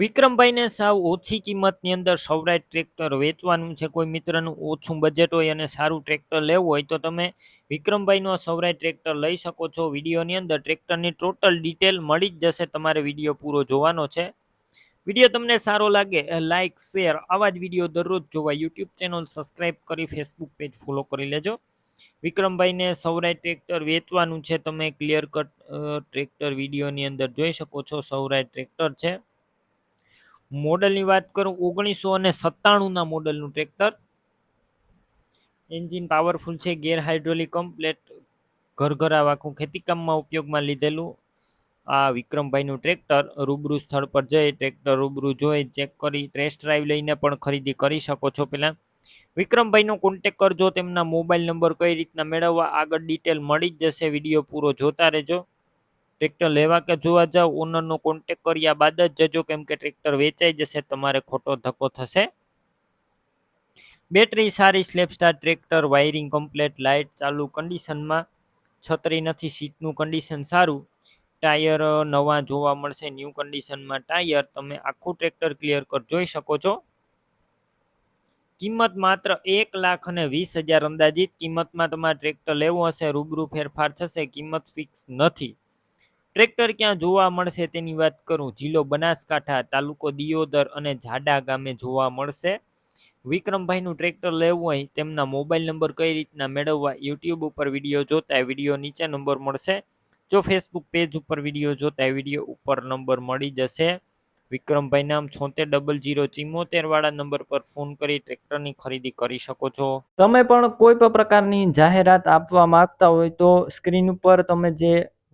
વિક્રમભાઈને સાવ ઓછી કિંમતની અંદર સૌરાષ્ટ્ર ટ્રેક્ટર વેચવાનું છે. કોઈ મિત્રનું ઓછું બજેટ હોય અને સારું ટ્રેક્ટર લેવું હોય તો તમે વિક્રમભાઈનો સૌરાષ્ટ્ર ટ્રેક્ટર લઈ શકો છો. વિડીયોની અંદર ટ્રેક્ટરની ટોટલ ડિટેલ મળી જ જશે. તમારે વીડિયો પૂરો જોવાનો છે. વીડિયો તમને સારો લાગે લાઇક શેર આવા જ વીડિયો દરરોજ જોવા યુટ્યુબ ચેનલ સબસ્ક્રાઈબ કરી ફેસબુક પેજ ફોલો કરી લેજો. વિક્રમભાઈને સૌરાષ્ટ્ર ટ્રેક્ટર વેચવાનું છે. તમે ક્લિયર કટ ટ્રેક્ટર વિડીયોની અંદર જોઈ શકો છો. સૌરાષ્ટ્ર ટ્રેક્ટર છે. મોડલની વાત કરું, ઓગણીસો અને સત્તાણુંના મોડલનું ટ્રેક્ટર. એન્જિન પાવરફુલ છે, ગેર હાઇડ્રોલિક, કમ્પ્લેટ ઘર ઘર આખું ખેતીકામમાં ઉપયોગમાં લીધેલું. આ વિક્રમભાઈનું ટ્રેક્ટર રૂબરૂ સ્થળ પર જઈ, ટ્રેક્ટર રૂબરૂ જોઈ, ચેક કરી, ટેસ્ટ ડ્રાઈવ લઈને પણ ખરીદી કરી શકો છો પહેલાં વિક્રમભાઈનો કોન્ટેક કરજો, તેમના મોબાઈલ નંબર કઈ રીતના મેળવવા, આગળ ડિટેલ મળી જ જશે, વીડિયો પૂરો જોતા રહેજો. ટ્રેક્ટર લેવા કે જોવા જાવ ઓનરનો કોન્ટેક કર્યા બાદ જ જજો કેમ કે ટ્રેક્ટર વેચાઈ જશે, તમારે ખોટો ધક્કો થશે. બેટરી સારી self start tractor wiring complete light ચાલુ કન્ડિશનમાં છત્રી નથી સીટનું કન્ડિશન સારું. ટાયર નવા જોવા મળશે ન્યૂ કન્ડિશનમાં ટાયર તમે આખું ટ્રેક્ટર ક્લિયર કર, જોઈ શકો છો. કિંમત માત્ર એક લાખ અને વીસ હજાર અંદાજિત, કિંમતમાં તમારે ટ્રેક્ટર લેવું હશે, રૂબરૂ ફેરફાર થશે, કિંમત ફિક્સ નથી. ટ્રેક્ટર ક્યાં જોવા મળશે તેની વાત કરું. જિલ્લો બનાસકાંઠા, તાલુકો દિયોદર અને જાડા ગામે જોવા મળશે. વિક્રમભાઈનું ટ્રેક્ટર લેવું હોય તેમના મોબાઈલ નંબર કઈ રીતના મેળવવા યુટ્યુબ ઉપર વીડિયો જોતા વીડિયો નીચે નંબર મળશે. જો ફેસબુક પેજ ઉપર વીડિયો જોતા વીડિયો ઉપર નંબર મળી જશે. વિક્રમભાઈ નામ છોતેર ડબલ જીરો ચિમોતેર વાળા નંબર પર ફોન કરી ટ્રેક્ટરની ખરીદી કરી શકો છો. તમે પણ કોઈ પણ પ્રકારની જાહેરાત આપવા માંગતા હોય તો સ્ક્રીન ઉપર તમે જે